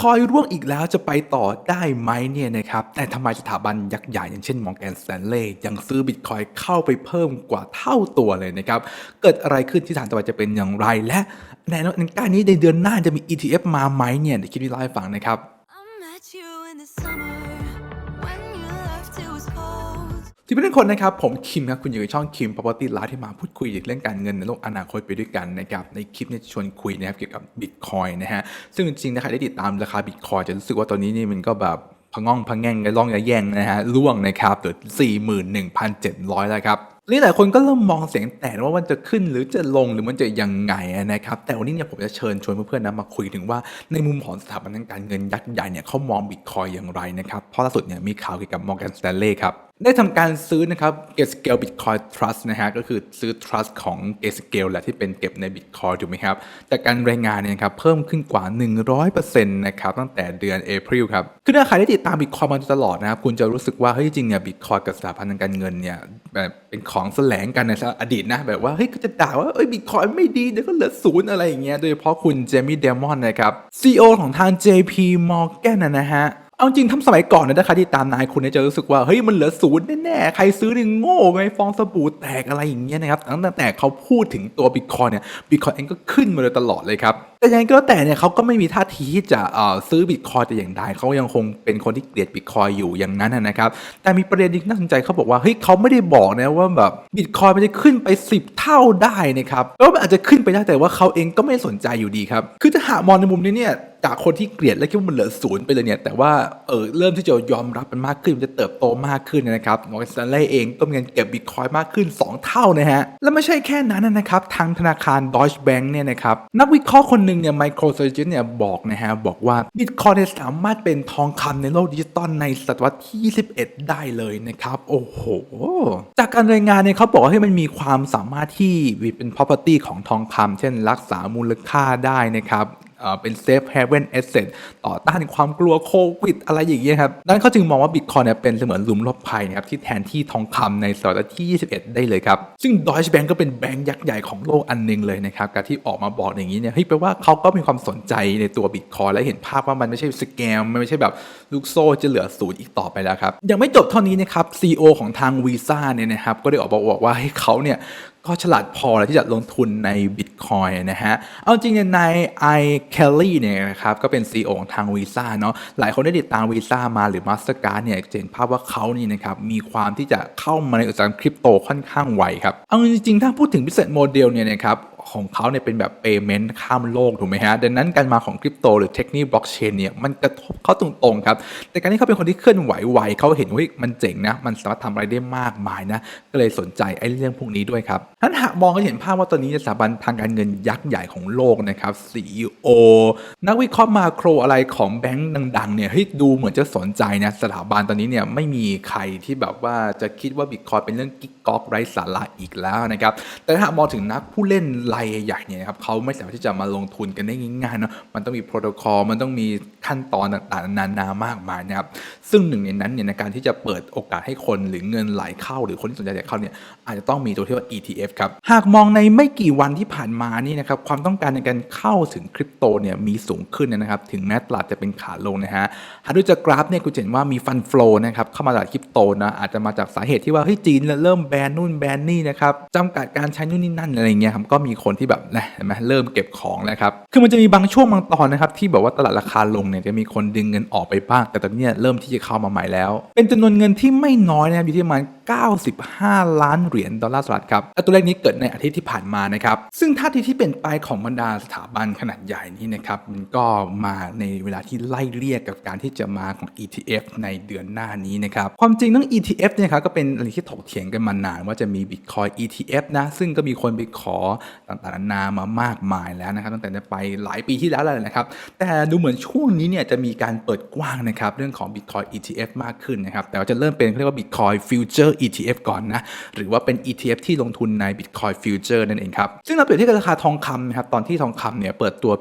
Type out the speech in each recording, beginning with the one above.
คอยร่วงอีกแล้วจะไปต่อได้ไหมเนี่ยนะครับ แต่ทำไมสถาบันยักษ์ใหญ่อย่างเช่นมองแกนสแตนเลย์ยังซื้อบิตคอยเข้าไปเพิ่มกว่าเท่าตัวเลยนะครับ เกิดอะไรขึ้นที่ฐานตลาดจะเป็นอย่างไร และในในการนี้ในเดือนหน้าจะมี ETF มาไหมเนี่ยเดี๋ยวคลิปนี้เล่าให้ฟังนะครับ ที่เป็นคนนะครับ ผมคิมครับ คุณอยู่ในช่องคิม Property Live ที่มาพูดคุยเรื่องการเงินในโลกอนาคตไปด้วยกันนะครับ ในคลิปนี้ชวนคุยนะครับเกี่ยวกับบิตคอยนะฮะ ซึ่งจริงๆถ้าใครได้ติดตามราคาบิตคอยจะรู้สึกว่าตอนนี้นี่มันก็แบบพะง่องพะแง่งกระล่องกระแย่งนะฮะล่วงนะครับเหลือ41,700 แล้วครับนี่หลายคนก็เริ่มมองเสียงแตกว่ามันจะขึ้นหรือจะลงหรือมันจะยังไงนะครับ แต่วันนี้เนี่ยผมจะเชิญชวนเพื่อนๆนะมาคุยถึงว่าในมุมของสถาบันการเงินยักษ์ใหญ่เนี่ยเขามองบิตคอยอย่างไรนะครับเพราะล่าสุดเนี่ยมีข่าวเกี่ยวกับ Morgan Stanley ครับ ได้ทำการซื้อนะครับ g a t Scale Bitcoin Trust นะฮะก็คือซื้อ trust ของ g a t Scale แหละที่เป็นเก็บใน Bitcoin ถูกไหมครับ แต่การรายงานเนี่ยครับเพิ่มขึ้นกว่า 100%นะครับตั้งแต่เดือน April ครับคือถ้าใครได้ติดตาม Bitcoin มาตลอดนะครับคุณจะรู้สึกว่าเฮ้ยจริงเนี่ย Bitcoin กับสถาบันทางการเงินเนี่ยแบบเป็นของแสลงกันในอดีตนะแบบว่าเฮ้ยก็จะด่าว่าเอ้ย Bitcoin ไม่ดีเดี๋ยวก็เหลือศูนย์อะไรอย่างเงี้ยโดยเฉพาะคุณเจมี่เดมอนนะครับ CEO ของทาง JP Morgan นนะฮะเอาจริงทำสมัยก่อนนะถ้าใครที่ตามนายคุณเนี่ยจะรู้สึกว่าเฮ้ยมันเหลือศูนย์แน่ๆใครซื้อเนี่ยโง่ไงฟองสบู่แตกอะไรอย่างเงี้ยนะครับตั้งแต่เขาพูดถึงตัวบิตคอยเนี่ยบิตคอยเองก็ขึ้นมาโดยตลอดเลยครับแต่ยังไงก็แต่เนี่ยเขาก็ไม่มีท่าทีที่จะเอ่อซื้อบิตคอยแต่อย่างใดเขายังคงเป็นคนที่เกลียดบิตคอยอยู่อย่างนั้นนะนะครับแต่มีประเด็นที่น่าสนใจเขาบอกว่าเฮ้ยเขาไม่ได้บอกนะว่าแบบบิตคอยมันจะขึ้นไป 10 เท่าได้นะครับแล้วมันอาจจะขึ้นไปได้แต่ว่าเขาเองก็ไม่สนใจอยู่ดีครับคือถ้าหากมองในมุมนี้เนี่ย จากคนที่เกลียดและคิดว่ามันเหลือศูนย์ไปเลยเนี่ยแต่ว่าเออเริ่มที่จะยอมรับมันมากขึ้นมันจะเติบโตมากขึ้นนะครับมอร์แกนสแตนเลย์เองก็มีเงินเก็บบิตคอยมากขึ้น 2 เท่านะฮะ และไม่ใช่แค่นั้นนะครับทางธนาคาร Deutsche Bank เนี่ยนะครับนักวิเคราะห์คนหนึ่งเนี่ย Microstrategy เนี่ยบอกนะฮะบอกว่าบิตคอยสามารถเป็นทองคำในโลกดิจิตอลในศตวรรษที่ 21 ได้เลยนะครับโอ้โห จากการรายงานเนี่ยเขาบอกว่าให้มันมีความสามารถที่เป็น property ของทองคำเช่นรักษามูลค่าได้นะครับ เอ่อเป็นเซฟเฮเวนเอเซต่อต้านความกลัวโควิด อะไรอย่างเงี้ยครับนั้นเขาจึงมองว่าบิตคอยเนี่ยเป็นเสมือนหลุมหลบภัยนะครับที่แทนที่ทองคำในศตวรรษที่ 21 ได้เลยครับ ซึ่ง Deutsche Bank ก็เป็นแบงก์ยักษ์ใหญ่ของโลกอันหนึงเลยนะครับการที่ออกมาบอกอย่างนี้เนี่ยเฮ้ยแปลว่าเขาก็มีความสนใจในตัวบิตคอยและเห็นภาพว่ามันไม่ใช่สแกมมันไม่ใช่แบบลูกโซ่จะเหลือศูนย์อีกต่อไปแล้วครับยังไม่จบเท่านี้นะครับ CEO ของทาง Visa เนี่ยนะครับก็ได้ออกมาบอกว่าให้เขาเนี่ย ก็ฉลาดพอแล้วที่จะลงทุนในบิตคอยนะฮะ เอาจริงเนี่ยนไอเคลลี่เนี่ยนะครับก็เป็น CEO ของทางวีซ่าเนาะหลายคนได้ติดตามวีซ่ามาหรือ Mastercard เนี่ยจะเห็นภาพว่าเขานี่นะครับมีความที่จะเข้ามาในอุตสาหกรรมคริปโตค่อนข้างไวครับ เอาจริงๆ ถ้าพูดถึง business model เนี่ยนะครับ ของเขาเนี่ยเป็นแบบ payment ข้ามโลกถูกไหมฮะ ดังนั้นการมาของคริปโตหรือเทคโนโลยีบล็อกเชนเนี่ยมันกระทบเขาตรงๆครับ แต่การที่เขาเป็นคนที่เคลื่อนไหวไวเขาเห็นว่ามันเจ๋งนะ มันสามารถทำอะไรได้มากมายนะ ก็เลยสนใจไอ้เรื่องพวกนี้ด้วยครับท่านหากมองก็เห็นภาพว่าตอนนี้สถาบันทางการเงินยักษ์ใหญ่ของโลกนะครับ CEO นักวิเคราะห์มาโครอะไรของแบงก์ดังๆเนี่ยเฮ้ยดูเหมือนจะสนใจนะสถาบันตอนนี้เนี่ยไม่มีใครที่แบบว่าจะคิดว่าบิตคอยเป็นเรื่องกิ๊กก๊อกไร้สาระอีกแล้วนะครับแต่ถ้ามองถึงนักผู้เล่นรายใหญ่ๆเนี่ยนะครับเขาไม่สามารถที่จะมาลงทุนกันได้ง่ายๆเนาะมันต้องมีโปรโตคอลมันต้องมีขั้นตอนต่างๆนานามากมายนะครับซึ่งหนึ่งในนั้นเนี่ยในการที่จะเปิดโอกาสให้คนหรือเงินไหลเข้า หรือคนที่สนใจจะเข้าเนี่ยอาจจะต้องมีตัวที่ว่า ETF ครับหากมองในไม่กี่วันที่ผ่านมานี่นะครับความต้องการในการเข้าถึงคริปโตเนี่ยมีสูงขึ้นนะครับถึงแม้ตลาดจะเป็นขาลงนะฮะหากดูจากกราฟเนี่ยคุณเห็นว่ามีฟันฟลอนะครับเข้ามาตลาดคริปโตนะอาจจะมาจากสาเหตุที่ว่าเฮ้ยจีนเริ่มแบนนู่นแบนนี่นะครับจำกัดการใช้นู่นนี่นั่นอะไรเงี้ยครับก็มีคนที่แบบนะเห็นไหมเริ่มเก็บของแล้วครับคือมันจะมีบางช่วงบางตอนนะครับที่แบบว่าตลาดราคาลงเนี่ยจะมีคนดึงเงินออกไปบ้าง แต่ตอนนี้เริ่มที่จะเข้ามาใหม่แล้ว เป็นจำนวนเงินที่ไม่น้อยนะครับอยู่ที่ประมาณ 95 ล้านเหรียญดอลลาร์สหรัฐครับและตัวเลขนี้เกิดในอาทิตย์ที่ผ่านมานะครับ ซึ่งท่าทีที่เปลี่ยนไปของบรรดาสถาบันขนาดใหญ่นี้นะครับ มันก็มาในเวลาที่ไล่เรียกกับการที่จะมาของ ETF ในเดือนหน้านี้นะครับ ความจริงเรื่อง ETF เนี่ยครับก็เป็นอะไรที่ถกเถียงกันมานาน ว่าจะมี Bitcoin ETF นะ ซึ่งก็มีคนไปขอต่างๆนานามามากมายแล้วนะครับ ตั้งแต่ไปหลายปีที่แล้วแล้วนะครับ แต่ดูเหมือนช่วงนี้เนี่ยจะมีการเปิดกว้างนะครับเรื่องของ Bitcoin ETF มากขึ้นนะครับ แต่ว่าจะเริ่มเป็นเขาเรียกว่า Bitcoin Future ETF ก่อนนะ หรือว่าเป็น ETF ที่ลงทุนใน Bitcoin Future นั่นเองครับ ซึ่งเราเปรียบเทียบกับราคาทองคำนะครับ ตอนที่ทองคำเนี่ยเปิดตัว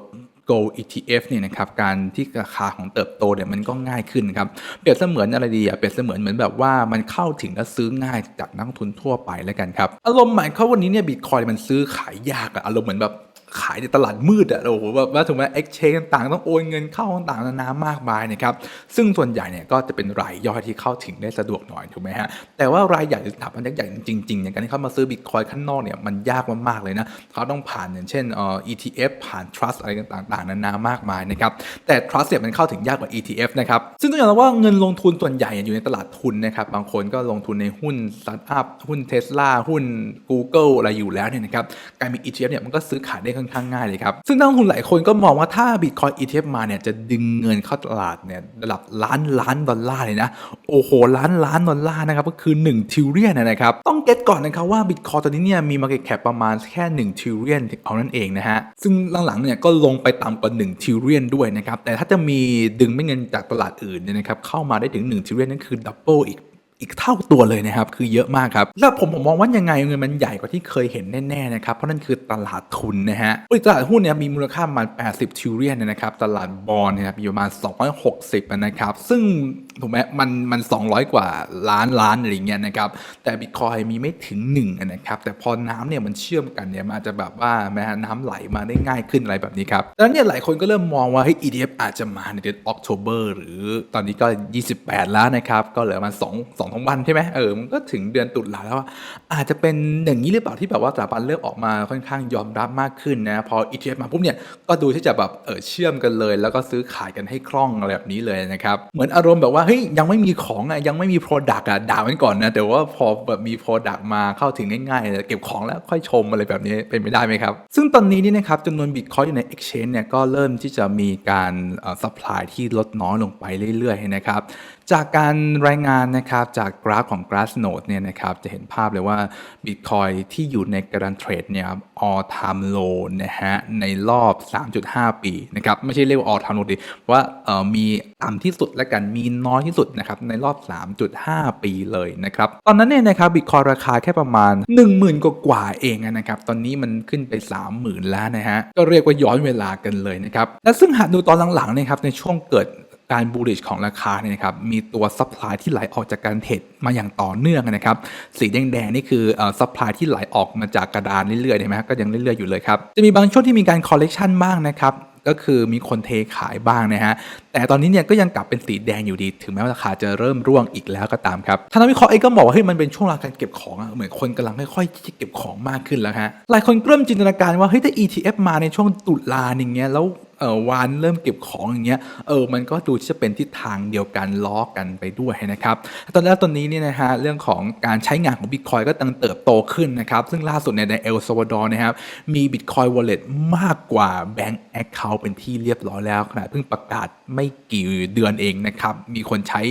Gold ETF เนี่ยนะครับการที่ราคาของเติบโตเนี่ยมันก็ง่ายขึ้นครับเปรียบเสมือนอะไรดีอะเปรียบเสมือนเหมือนแบบว่ามันเข้าถึงและซื้อง่ายจากนักลงทุนทั่วไปแล้วกันครับอารมณ์หมายเขาวันนี้เนี่ยบิตคอยมันซื้อขายยากอะอารมณ์เหมือนแบบ ขายในตลาดมืดอะโอ้โหแบบว่าถูกไหม exchange ต่างๆ ต้องโอนเงินเข้าต่างๆนานามากมายนะครับ ซึ่งส่วนใหญ่เนี่ยก็จะเป็นรายย่อยที่เข้าถึงได้สะดวกหน่อยถูกไหมฮะ แต่ว่ารายใหญ่หรือสถาบันยักษ์ใหญ่จริงๆอย่างการที่เขามาซื้อบิตคอยข้างนอกเนี่ยมันยากมากๆเลยนะ เขาต้องผ่านอย่างเช่นเอ่อ ETF ผ่าน trust อะไรต่างๆนานามากมายนะครับ แต่ trust เนี่ยมันเข้าถึงยากกว่า ETF นะครับ ซึ่งต้องยอมรับว่าเงินลงทุนส่วนใหญ่อยู่ในตลาดทุนนะครับ บางคนก็ลงทุนในหุ้นสตาร์ทอัพหุ้นเทสลาหุ้น Google อะไรอยู่แล้วเนี่ยนะครับ การมี ETF เนี่ยมันก็ซื้อขายได้อนข้างง่ายเลยครับ ซึ่งนักลงทุนหลายคนก็มองว่าถ้า Bitcoin ETF มาเนี่ยจะดึงเงินเข้าตลาดเนี่ยระดับล้านล้านดอลลาร์เลยนะ โอ้โห ล้านล้านดอลลาร์นะครับก็คือ1ทิวเรียนนะครับ ต้องเก็ตก่อนนะครับว่า Bitcoin ตอนนี้เนี่ยมี Market Cap ประมาณแค่1ทิวเรียนเอานั่นเองนะฮะ ซึ่งหลังๆเนี่ยก็ลงไปต่ำกว่า1ทิวเรียนด้วยนะครับ แต่ถ้าจะมีดึงไม่เงินจากตลาดอื่นเนี่ยนะครับเข้ามาได้ถึง1ทิวเรียนนั่นคือดับเบิลอีก อีกเท่าตัวเลยนะครับ คือเยอะมากครับ แล้วผมผมมองว่ายังไงเงินมันใหญ่กว่าที่เคยเห็นแน่ๆนะครับ เพราะนั่นคือตลาดทุนนะฮะตลาดหุ้นเนี่ยมีมูลค่าประมาณ 80 ทริลเลียนนะครับ ตลาดบอลเนี่ยมีประมาณ 260 นะครับ ซึ่ง ถูกไหมมันมัน200กว่าล้านล้านอะไรอย่างเงี้ยนะครับ แต่บิตคอยมีไม่ถึง1นนะครับ แต่พอน้ำเนี่ยมันเชื่อมกันเนี่ยมันอาจจะแบบว่าแม้น้ำไหลมาได้ง่ายขึ้นอะไรแบบนี้ครับดังนั้นเนี่ยหลายคนก็เริ่มมองว่าเฮ้ย ETF อาจจะมาในเดือนออกโทเบอร์หรือตอนนี้ก็ 28 แล้วนะครับ ก็เหลือมา2 2ทั้งวันใช่ไหมเออมันก็ถึงเดือนตุลาแล้วอะอาจจะเป็นอย่างนี้หรือเปล่าที่แบบว่าสถาบันเริ่มออกมาค่อนข้างยอมรับมากขึ้นนะพอ ETF มาปุ๊บเนี่ยก็ดูที่จะแบบเออเชื่อมกันเลย แล้วก็ซื้อขายกันให้คล่องอะไรแบบนี้เลยนะครับเหมือนอารมณ์แบบว่าฮ้ยยังไม่มีของอะยังไม่มี Product อะด่ามันก่อนนะแต่ว่าพอแบบมี Product มาเข้าถึงง่ายๆเก็บของแล้วค่อยชมอะไรแบบนี้เป็นไปได้ไหมครับ ซึ่งตอนนี้นี่นะครับจำนวนบิตคอยอยู่ใน Exchange เนี่ยก็เริ่มที่จะมีการอ่อ supply ที่ลดน้อยลงไปเรื่อยๆนะครับจากการรายงานนะครับจากกราฟของ Glassnode เนี่ยนะครับจะเห็นภาพเลยว่า Bitcoin ที่อยู่ในกระดานเทรดเนี่ย all time low นะฮะในรอบ 3.5 ปีนะครับไม่ใช่เรียกว่า all time low ดิว่าเออมีต่ำที่สุดและกันมีน้อยที่สุดนะครับในรอบ 3.5 ปีเลยนะครับตอนนั้นเนี่ยนะครับ Bitcoin ราคาแค่ประมาณ 10,000 กว่ากว่าเองนะครับตอนนี้มันขึ้นไป 30,000 แล้วนะฮะก็เรียกว่าย้อนเวลากันเลยนะครับและซึ่งหากดูตอนหลังๆเนะครับในช่วงเกิด การบูริชของราคาเนี่ยนะครับมีตัวซัพพลายที่ไหลออกจากการเทรดมาอย่างต่อเนื่องนะครับสีแดงๆนี่คือซัพพลายที่ไหลออกมาจากกระดานเรื่อยๆเห็นไหมก็ยังเรื่อยๆอยู่เลยครับจะมีบางช่วงที่มีการคอลเลกชันบ้างนะครับก็คือมีคนเทขายบ้างนะฮะ แต่ตอนนี้เนี่ยก็ยังกลับเป็นสีแดงอยู่ดี ถึงแม้ว่าราคาจะเริ่มร่วงอีกแล้วก็ตามครับทางนักวิเคราะห์เองก็บอกว่าเฮ้ยมันเป็นช่วงาการเก็บของอะเหมือนคนกำลังค่อยๆเก็บของมากขึ้นแล้วฮะ หลายคนเริ่มจินตนาการว่าเฮ้ยถ้า ETF มาในช่วงตุลาอย่างเงี้ยแล้ว เออวานเริ่มเก็บของอย่างเงี้ยเออมันก็ดูที่จะเป็นทิศทางเดียวกันล้อกันไปด้วยนะครับตอนแรกตอนนี้เนี่ยนะฮะเรื่องของการใช้งานของ Bitcoin ก็ตั้งเติบโตขึ้นนะครับซึ่งล่าสุดเนี่ยในเอลซาวาดอร์นะครับมี Bitcoin Wallet มากกว่า Bank Account เป็นที่เรียบร้อยแล้วขณะเพิ่งประกาศไม่กี่เดือนเองนะครับมีคนใช้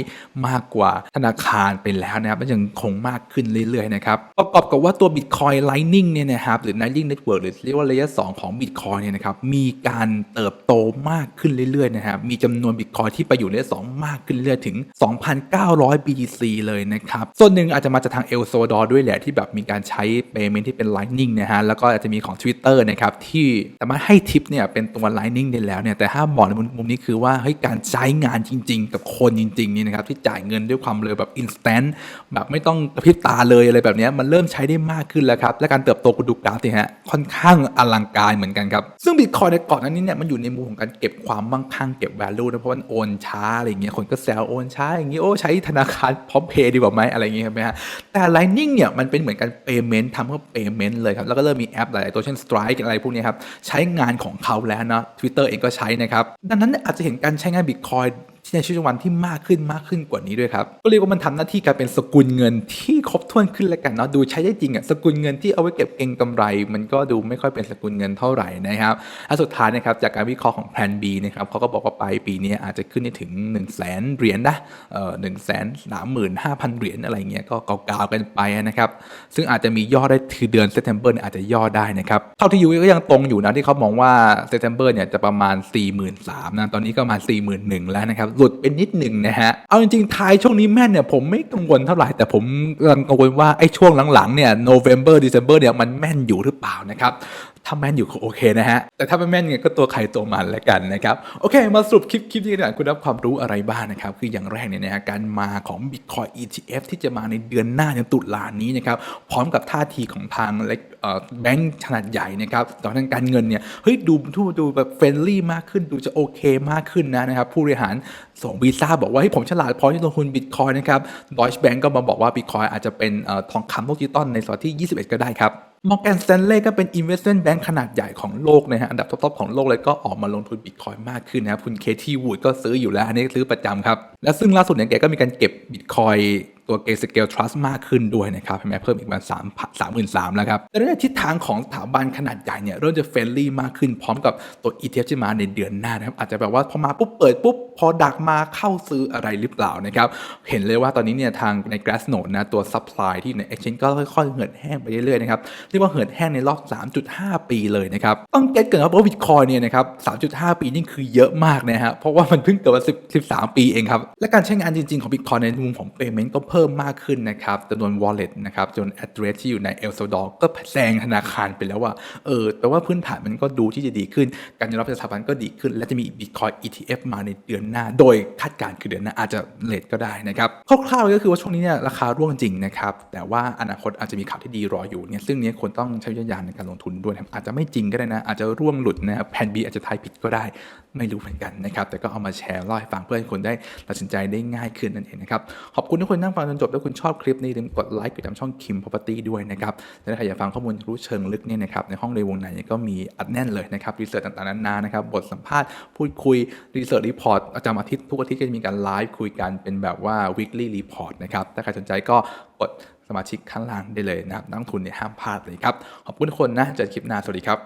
มากกว่าธนาคารไปแล้วนะครับและยังคงมากขึ้นเรื่อยๆนะครับประกอบกับว่าตัว Bitcoin Lightning เนี่ยนะครับหรือ Lightning Network หรือเรียกว่าระยะ2ของ Bitcoin เนี่ยนะครับมีการเติบโตมากขึ้นเรื่อยๆนะครับมีจำนวน Bitcoin ที่ไปอยู่ในระยะ2มากขึ้นเรื่อยๆถึง 2,900 BTC เลยนะครับ ส่วนหนึ่งอาจจะมาจากทางเอลโซดอร์ด้วยแหละที่แบบมีการใช้ payment ที่เป็น Lightning นะฮะแล้วก็อาจจะมีของ Twitter นะครับที่สามารถให้ทิปเนี่ยเป็นตัว Lightning ได้แล้วเนี่ยแต่ถ้ามองในมุมนี้คือว่าเฮ้ยการใช้งานจริง ๆ กับคนจริงๆนี่นะครับที่จ่ายเงินด้วยความเร็วแบบ instant แบบไม่ต้องกระพริบตาเลยอะไรแบบนี้มันเริ่มริ่มใช้ได้มากขึ้นแล้วครับ และการเติบโตคุณดูกราฟสิฮะค่อนข้างอลังการเหมือนกันครับ ซึ่ง Bitcoin ในก่อนหน้านี้เนี่ยมันอยู่ในมุมของการเก็บความมั่งคั่งเก็บ value นะเพราะมันโอนช้าอะไรอย่างเงี้ยคนก็แซวโอนช้าอย่างงี้โอ้ใช้ธนาคารพร้อมเพย์ดีกว่าไหมอะไรอย่างเงี้ยครับไหมฮะแต่ Lightning เนี่ยมันเป็นเหมือนการ payment ทำเพื่อ payment เลยครับแล้วก็เริ่มมีแอปหลายๆตัวเช่น Strike อะไรพวกนี้ครับใช้งานของเขาแล้วนะ Twitter เองก็ใช้นะครับดังนั้นอาจจะเห็นการใช้งาน Bitcoin ที่ในชีวิตประจำวันที่มากขึ้นมากขึ้นกว่านี้ด้วยครับก็เรียกว่ามันทำหน้าที่กายเป็นสกุลเงินที่ครบถ้วนขึ้นแล้วกันเนาะดูใช้ได้จริงอะสกุลเงินที่เอาไว้เก็บเก็งกำไร มันก็ดูไม่ค่อยเป็นสกุลเงินเท่าไหร่นะครับและสุดท้ายนะครับจากการวิเคราะห์ของแพลน B นะครับเขาก็บอกว่าปลายปีนี้อาจจะขึ้นได้ถึง1 0 0 0 0แสนเหรียญนะเอ่อหนึ่งแสนสามหมื่นห้าพันเหรียญอะไรเงี้ยก็เก่าๆกันไปนะครับซึ่งอาจจะมีย่อได้คือเดือนเซ p เ e มเนี่ยอาจจะย่อได้นะครับเท่าที่ยูก็ยังตรงอยู่นะที่เขามองว่าเซ p เ e ม b e r เนี่ยจะประมาณ 4 3 0 0 0นะตอนนี้ก็มา 41,000แล้วนะครับหลุดไปนิดหนึ่งนะฮะ เอาจริงๆทายช่วงนี้แม่นเนี่ยผมไม่กังวลเท่าไหร่ แต่ผมกังกังวลว่าไอ้ช่วงหลังๆเนี่ย November December เนี่ยมันแม่นอยู่หรือเปล่านะครับ ถ้าแม่นอยู่ก็โอเคนะฮะ แต่ถ้าไม่แม่นเนี่ยก็ตัวใครตัวมันแล้วกันนะครับ โอเค มาสรุปคลิปคลิปนี้กันหน่อยคุณได้ความรู้อะไรบ้างนะครับ คืออย่างแรกเนี่ยนะฮะการมาของ Bitcoin ETF ที่จะมาในเดือนหน้าในตุลานี้นะครับ พร้อมกับท่าทีของทางแบงก์ขนาดใหญ่นะครับต่อทางการเงินเนี่ยเฮ้ยดูดูดูแบบเฟรนลี่มากขึ้นดูจะโอเคมากขึ้นนะนะครับ ผู้บริหารส่งวีซ่าบอกว่าให้ยผมฉลาดพอที่ลงทุนบิตคอยนะครับดอยช์แบงก์ก็มาบอกว่าบิตคอยอาจจะเป็นทองคำโลกดิจิตอลในศตวรรษที่ 21 ก็ได้ครับ มอร์แกนสแตนเล่ก็เป็น investment bank ขนาดใหญ่ของโลกนะฮะ อันดับท็อปๆของโลกเลยก็ออกมาลงทุนบิตคอยมากขึ้นนะครับคุณเคที่วูดก็ซื้ออยู่แล้ว อันนี้ซื้อประจำครับ และซึ่งล่าสุดเนี่ยแกก็มีการเก็บบิตคอย ตัวเกสเกลทรัสมากขึ้นด้วยนะครับเห็นไหมเพิ่มอีกประมาณสามสามหมื่นสามแล้วครับแต่ในทิศทางของสถาบันขนาดใหญ่เนี่ยเริ่มจะเฟรนลี่มากขึ้นพร้อมกับตัว ETF ที่มาในเดือนหน้านะครับอาจจะแบบว่าพอมาปุ๊บเปิดปุ๊บพอดักมาเข้าซื้ออะไรหรือเปล่านะครับเห็นเลยว่าตอนนี้เนี่ยทางใน Glassnode นะตัว supply ที่ใน exchange ก็ค่อยๆเหือดแห้งไปเรื่อยๆนะครับเรียกว่าเหือดแห้งในรอบ 3.5 ปีเลยนะครับต้องเก็ตเกิดครับว่า Bitcoin เนี่ยนะครับ 3.5 ปีนี่คือเยอะมากนะฮะเพราะว่ามันเพิ่งเกิดมา10 13ปีเองครับและการใช้งานจริง ๆของ Bitcoin ในมุมของ payment ก็เพิ่ิ่มมากขึ้นนะครับจำนวน wallet นะครับจน address ที่อยู่ใน El Salvador ก็แซงธนาคารไปแล้วว่าเออแปลว่าพื้นฐานมันก็ดูที่จะดีขึ้น การยอมรับจากสถาบันก็ดีขึ้น และจะมี Bitcoin ETF มาในเดือนหน้า โดยคาดการณ์คือเดือนหน้าอาจจะเลทก็ได้นะครับคร่าวๆก็คือว่าช่วงนี้เนี่ยราคาร่วงจริงนะครับแต่ว่าอนาคตอาจจะมีข่าวที่ดีรออยู่เนี่ยซึ่งเนี้ยควรต้องใช้วิจารณญาณในการลงทุนด้วยอาจจะไม่จริงก็ได้นะอาจจะร่วงหลุดนะครับแผน B อาจจะทายผิดก็ได้ไม่รู้เหมือนกันนะครับ แต่ก็เอามาแชร์เล่าให้ฟังเพื่อให้คนได้ตัดสินใจได้ง่ายขึ้นนั่นเองนะครับ ขอบคุณทุกคนนั่งฟังจนจบ ถ้าคุณชอบคลิปนี้อย่าลืมกดไลค์กดติดตามช่อง Kim Property ด้วยนะครับและถ้าใครอยากฟังข้อมูลรู้เชิงลึกเนี่ยนะครับในห้องในวงในเนี่ยก็มีอัดแน่นเลยนะครับรีเสิร์ชต่างๆนานานะครับบทสัมภาษณ์พูดคุยรีเสิร์ชรีพอร์ตประจำอาทิตย์ทุกอาทิตย์ก็จะมีการไลฟ์คุยกันเป็นแบบว่า weekly report นะครับถ้าใครสนใจก็กดสมาชิกข้างล่างได้เลยนะครับนักทุนเนี่ยห้ามพลาดเลยครับขอบคุณทุกคนนะเจอคลิปหน้าสวัสดีครับ